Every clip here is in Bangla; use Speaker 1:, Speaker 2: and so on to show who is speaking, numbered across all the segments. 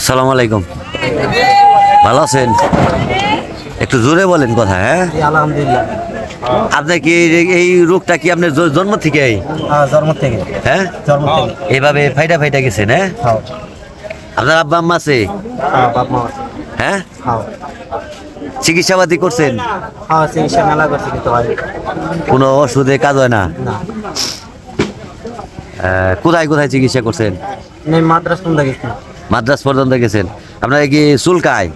Speaker 1: আসসালামু আলাইকুম। ভালো আছেন? একটু জোরে বলেন কথা হ্যাঁ?
Speaker 2: আলহামদুলিল্লাহ।
Speaker 1: আপনার কি এই- রোগটা কি আপনার জ- জন্ম থেকে?
Speaker 2: হ্যাঁ জন্ম থেকে।
Speaker 1: হ্যাঁ?
Speaker 2: জন্ম থেকে।
Speaker 1: এইভাবে ফাইটা ফাইটা গেছেন হ্যাঁ। আপনার আব্বা আম্মা আছে?
Speaker 2: হ্যাঁ।
Speaker 1: হ্যাঁ?
Speaker 2: খাও
Speaker 1: চিকিৎসাবাদী করছেন?
Speaker 2: খাওয়া চিকিৎসা মেলা করছে কিন্তু
Speaker 1: কোনো ওষুধে কাজ হয় না? কোথায় কোথায় চিকিৎসা করছেন?
Speaker 2: মাদ্রাস কোন
Speaker 1: মাদ্রাস পর্যন্ত গেছেন। আপনার কি চুলকায়?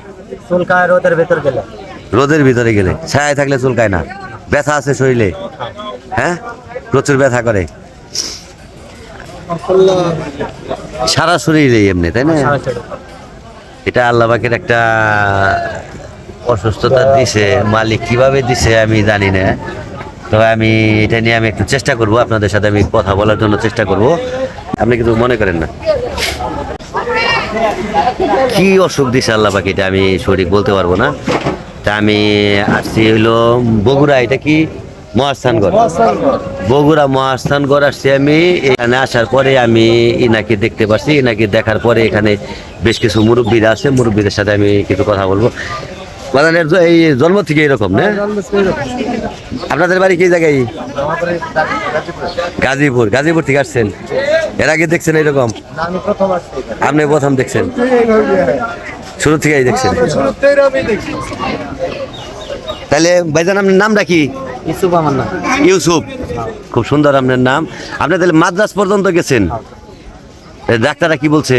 Speaker 2: চুলকায় রোদের ভেতর গেলে।
Speaker 1: রোদের ভিতরে গেলে। ছায়ায় থাকলে চুলকায় না? ব্যথা আছে শরীরে? হ্যাঁ? প্রচুর ব্যথা করে। সারা শরীরে এমনি তাই না? এটা আল্লাহ পাকের একটা অসুস্থতা দিছে মালিক কীভাবে দিছে আমি জানি না। তবে আমি এটা নিয়ে আমি একটু চেষ্টা করব আপনাদের সাথে আমি কথা বলার জন্য চেষ্টা করব। আপনি কিন্তু মনে করেন না। কি অসুখ দিছে আল্লাহ পাকে এটা আমি সঠিক বলতে পারব না। তা আমি আসছি হইল বগুড়া এটা কি? মহাস্থানগড়। বগুড়া মহাস্থানগড় আসছি আমি এখানে আসার পরে আমি ইনাকে দেখতে পাচ্ছি ইনাকে দেখার পরে এখানে বেশ কিছু মুরব্বীরা আছে মুরব্বীদের সাথে আমি কিছু কথা বলব। জ- এই জন্ম থেকে এরকম না? আপনাদের বাড়ি কি জায়গায়? গাজীপুর। গাজীপুর থেকে আসছেন। এর আগে দেখছেন এরকম? আপনি প্রথম দেখছেন। শুরু থেকেই দেখছেন। তাহলে ভাইজান আপনার নামটা কি?
Speaker 2: ইউসুফ আমার নাম।
Speaker 1: ইউসুফ। খুব সুন্দর আপনার নাম। আপনি তাহলে মাদ্রাস পর্যন্ত গেছেন? ডাক্তাররা কি বলছে?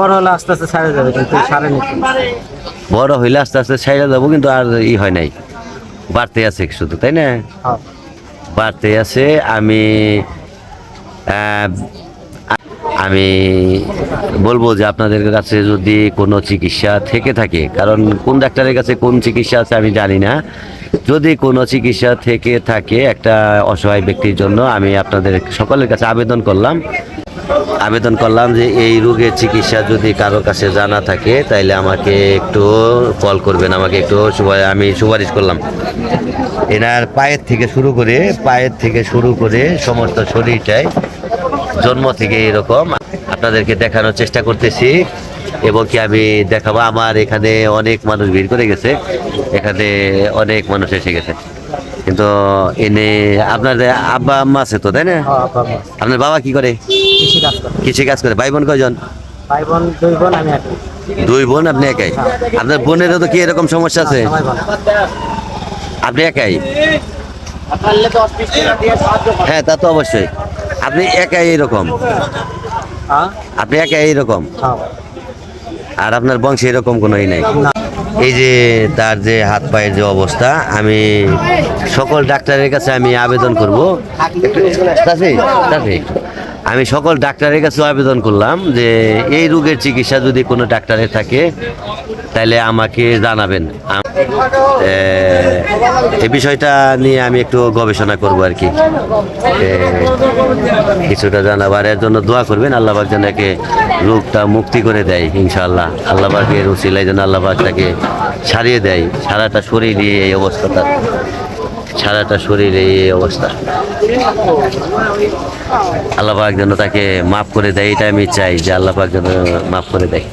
Speaker 2: বড় হলে আস্তে আস্তে ছাড়ে যাবে কিন্তু সারে
Speaker 1: বড় হইলে আস্তে আস্তে ছাইড়া যাব কিন্তু আর ই হয় নাই। বাড়তে আছে শুধু তাই না?
Speaker 2: হ্যাঁ।
Speaker 1: বাড়তে আছে আমি আমি বলব যে আপনাদের কাছে যদি কোনো চিকিৎসা থেকে থাকে কারণ কোন ডাক্তারের কাছে কোন চিকিৎসা আছে আমি জানি না। যদি কোনো চিকিৎসা থেকে থাকে একটা অসহায় ব্যক্তির জন্য আমি আপনাদের সকলের কাছে আবেদন করলাম। আবেদন করলাম যে এই রোগের চিকিৎসা যদি কারও কাছে জানা থাকে তাইলে আমাকে একটু কল করবেন আমাকে একটু আমি সুপারিশ করলাম। এনার পায়ের থেকে শুরু করে পায়ের থেকে শুরু করে সমস্ত শরীরটাই জন্ম থেকে এরকম আপনাদেরকে দেখানোর চেষ্টা করতেছি এবং কি আমি দেখাবো আমার এখানে অনেক মানুষ ভিড় করে গেছে এখানে অনেক মানুষ এসে গেছে। কিন্তু এনে আপনাদের আব্বা আম্মা আছে তো তাই না?
Speaker 2: হ্যাঁ
Speaker 1: আপনার বাবা কি করে?
Speaker 2: কৃষি কাজ করে।
Speaker 1: কৃষি কাজ করে। ভাই বোন কয়জন?
Speaker 2: ভাই বোন দুই বোন আমি এক
Speaker 1: দুই বোন আপনি একাই? আপনার বোনেরও তো কি এরকম সমস্যা আছে? আপনি একাই? হ্যাঁ তা তো অবশ্যই। আপনি একাই এরকম?
Speaker 2: হ্যাঁ?
Speaker 1: আপনি একাই এরকম?
Speaker 2: হ্যাঁ।
Speaker 1: আর আপনার বংশে এরকম কোনোই নাই? এই যে তার যে হাত পায়ের যে অবস্থা আমি সকল ডাক্তারের কাছে আমি আবেদন করব। আমি সকল ডাক্তারের কাছে আবেদন করলাম যে এই রোগের চিকিৎসা যদি কোনো ডাক্তারের থাকে তাহলে আমাকে জানাবেন। এ, বিষয়টা নিয়ে আমি একটু গবেষণা করব আর কি। কিছুটা জানাবার এর জন্য দোয়া করবেন। আল্লাহবাক যেন একে রোগটা মুক্তি করে দেয় ইনশাআল্লাহ। আল্লাহবাকের উসিলাই যেন আল্লাহবাক তাকে সারিয়ে দেয় সারাটা শরীরে এই অবস্থাটা। সারাটা শরীরে এই অবস্থা। আল্লাহবাক যেন তাকে মাফ করে দেয় এটা আমি চাই যে আল্লাহবাক যেন মাফ করে দেয়।